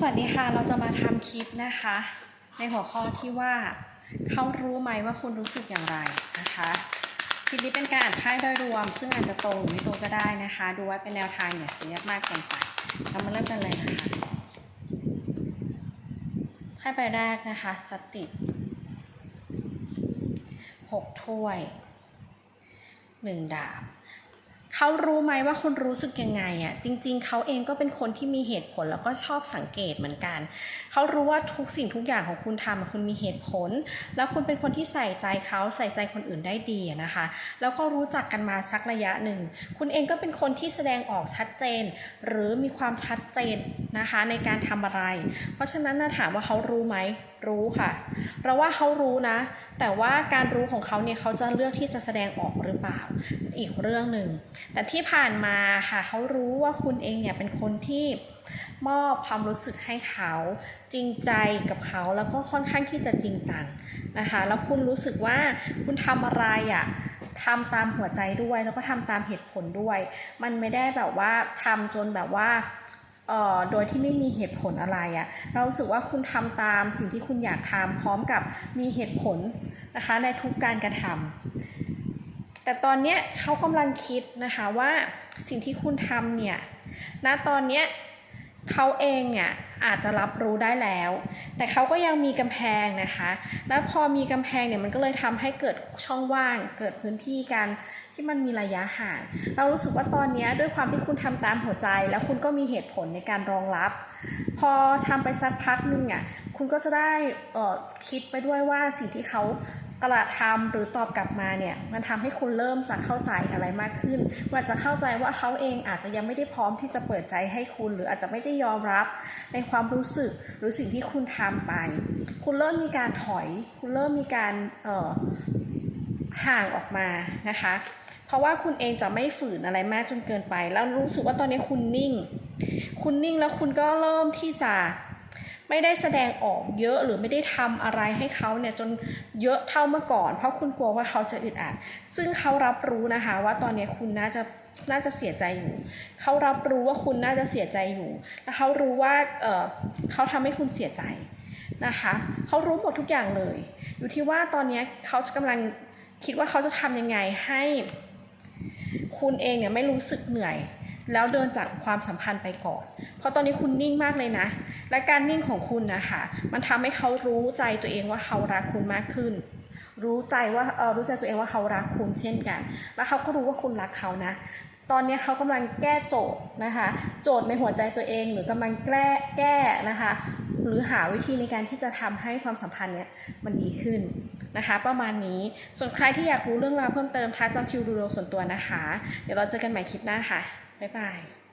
สวัสดีค่ะ เราจะมาทำคลิปนะคะ ในหัวข้อที่ว่าเขารู้ไหมว่าคุณรู้สึกอย่างไรนะคะคลิปนี้เป็นการอ่านไพ่โดยรวม ซึ่งอาจจะตรงหรือไม่ตรงก็ได้นะคะ ดูไว้เป็นแนวทางอย่าเสียมากเกินไปเรามาเริ่มกันเลยนะคะไพ่ใบแรกนะคะจะติดหกถ้วยหนึ่งดาบ เขารู้ไหมว่าคุณรู้สึกยังไงอะ่ะจริง ๆ เขาเองก็เป็นคนที่มีเหตุผลแล้วก็ชอบสังเกตเหมือนกัน เขารู้ว่าทุกสิ่งทุกอย่างของคุณทำคุณมีเหตุผล แล้วคุณเป็นคนที่ใส่ใจเขาใส่ใจคนอื่นได้ดีนะคะ แล้วก็รู้จักกันมาสักระยะหนึ่ง คุณเองก็เป็นคนที่แสดงออกชัดเจน หรือมีความชัดเจนนะคะในการทำอะไร เพราะฉะนั้นนะถามว่าเขารู้ไหมรู้ค่ะ เราว่าเขารู้นะ แต่ว่าการรู้ของเขาเนี่ยเขาจะเลือกที่จะแสดงออกหรือเปล่า อีกเรื่องหนึ่ง แต่ที่ผ่านมาค่ะเขารู้ว่าคุณเองเนี่ยเป็นคนที่มอบความรู้สึกให้เขาจริงใจกับเขาแล้วก็ค่อนข้างที่จะจริงจังนะคะ แล้วคุณรู้สึกว่าคุณทำอะไรอะ่ะทำตามหัวใจด้วยแล้วก็ทำตามเหตุผลด้วย มันไม่ได้แบบว่าทำจนแบบว่าเอ่อโดยที่ไม่มีเหตุผลอะไรอะ่ะ เรารู้สึกว่าคุณทำตามสิ่งที่คุณอยากทำพร้อมกับมีเหตุผลนะคะในทุกการกระทำ แต่ตอนเนี้ยเขากำลังคิดนะคะว่าสิ่งที่คุณทำเนี่ยณตอนเนี้ยเขาเองเนี่ยอาจจะรับรู้ได้แล้ว แต่เขาก็ยังมีกำแพงนะคะ แล้วพอมีกำแพงเนี่ยมันก็เลยทำให้เกิดช่องว่าง เกิดพื้นที่การที่มันมีระยะห่าง เรารู้สึกว่าตอนนี้ด้วยความที่คุณทำตามหัวใจ แล้วคุณก็มีเหตุผลในการรองรับ พอทำไปสักพักหนึ่งอะคุณก็จะได้ออคิดไปด้วยว่าสิ่งที่เขากระทำหรือตอบกลับมาเนี่ย มันทำให้คุณเริ่มจะเข้าใจอะไรมากขึ้นว่าจะเข้าใจว่าเขาเองอาจจะยังไม่ได้พร้อมที่จะเปิดใจให้คุณ หรืออาจจะไม่ได้ยอมรับในความรู้สึกหรือสิ่งที่คุณทำไป คุณเริ่มมีการถอย คุณเริ่มมีการห่างออกมานะคะ เพราะว่าคุณเองจะไม่ฝืนอะไรมากจนเกินไป แล้วรู้สึกว่าตอนนี้คุณนิ่ง คุณนิ่งแล้วคุณก็เริ่มที่จะ ไม่ได้แสดงออกเยอะหรือไม่ได้ทำอะไรให้เขาเนี่ยจนเยอะเท่าเมื่อก่อน เพราะคุณกลัวว่าเขาจะอึดอัด ซึ่งเขารับรู้นะคะว่าตอนนี้คุณน่าจะน่าจะเสียใจอยู่ เขารับรู้ว่าคุณน่าจะเสียใจอยู่ และเขารู้ว่าเออเขาทำให้คุณเสียใจนะคะ เขารู้หมดทุกอย่างเลย อยู่ที่ว่าตอนนี้เขากำลังคิดว่าเขาจะทำยังไงให้ คุณเองเนี่ยไม่รู้สึกเหนื่อย แล้วเดินจากความสัมพันธ์ไปก่อน เพราะตอนนี้คุณนิ่งมากเลยนะ และการนิ่งของคุณนะคะมันทำให้เขารู้ใจตัวเองว่าเขารักคุณมากขึ้น รู้ใจว่าเออรู้ใจตัวเองว่าเขารักคุณเช่นกัน แล้วเขาก็รู้ว่าคุณรักเขานะ ตอนนี้เขากำลังแก้โจทย์นะคะ โจทย์ในหัวใจตัวเองหรือกำลังแก้แก้นะคะ หรือหาวิธีในการที่จะทำให้ความสัมพันธ์เนี้ยมันดีขึ้นนะคะ ประมาณนี้ส่วนใครที่อยากรู้เรื่องราวเพิ่มเติมทักจองคิวดูโดส่วนตัวนะคะ เดี๋ยวเราเจอกันใหม่คลิปหน้าค่ะ บ๊ายบาย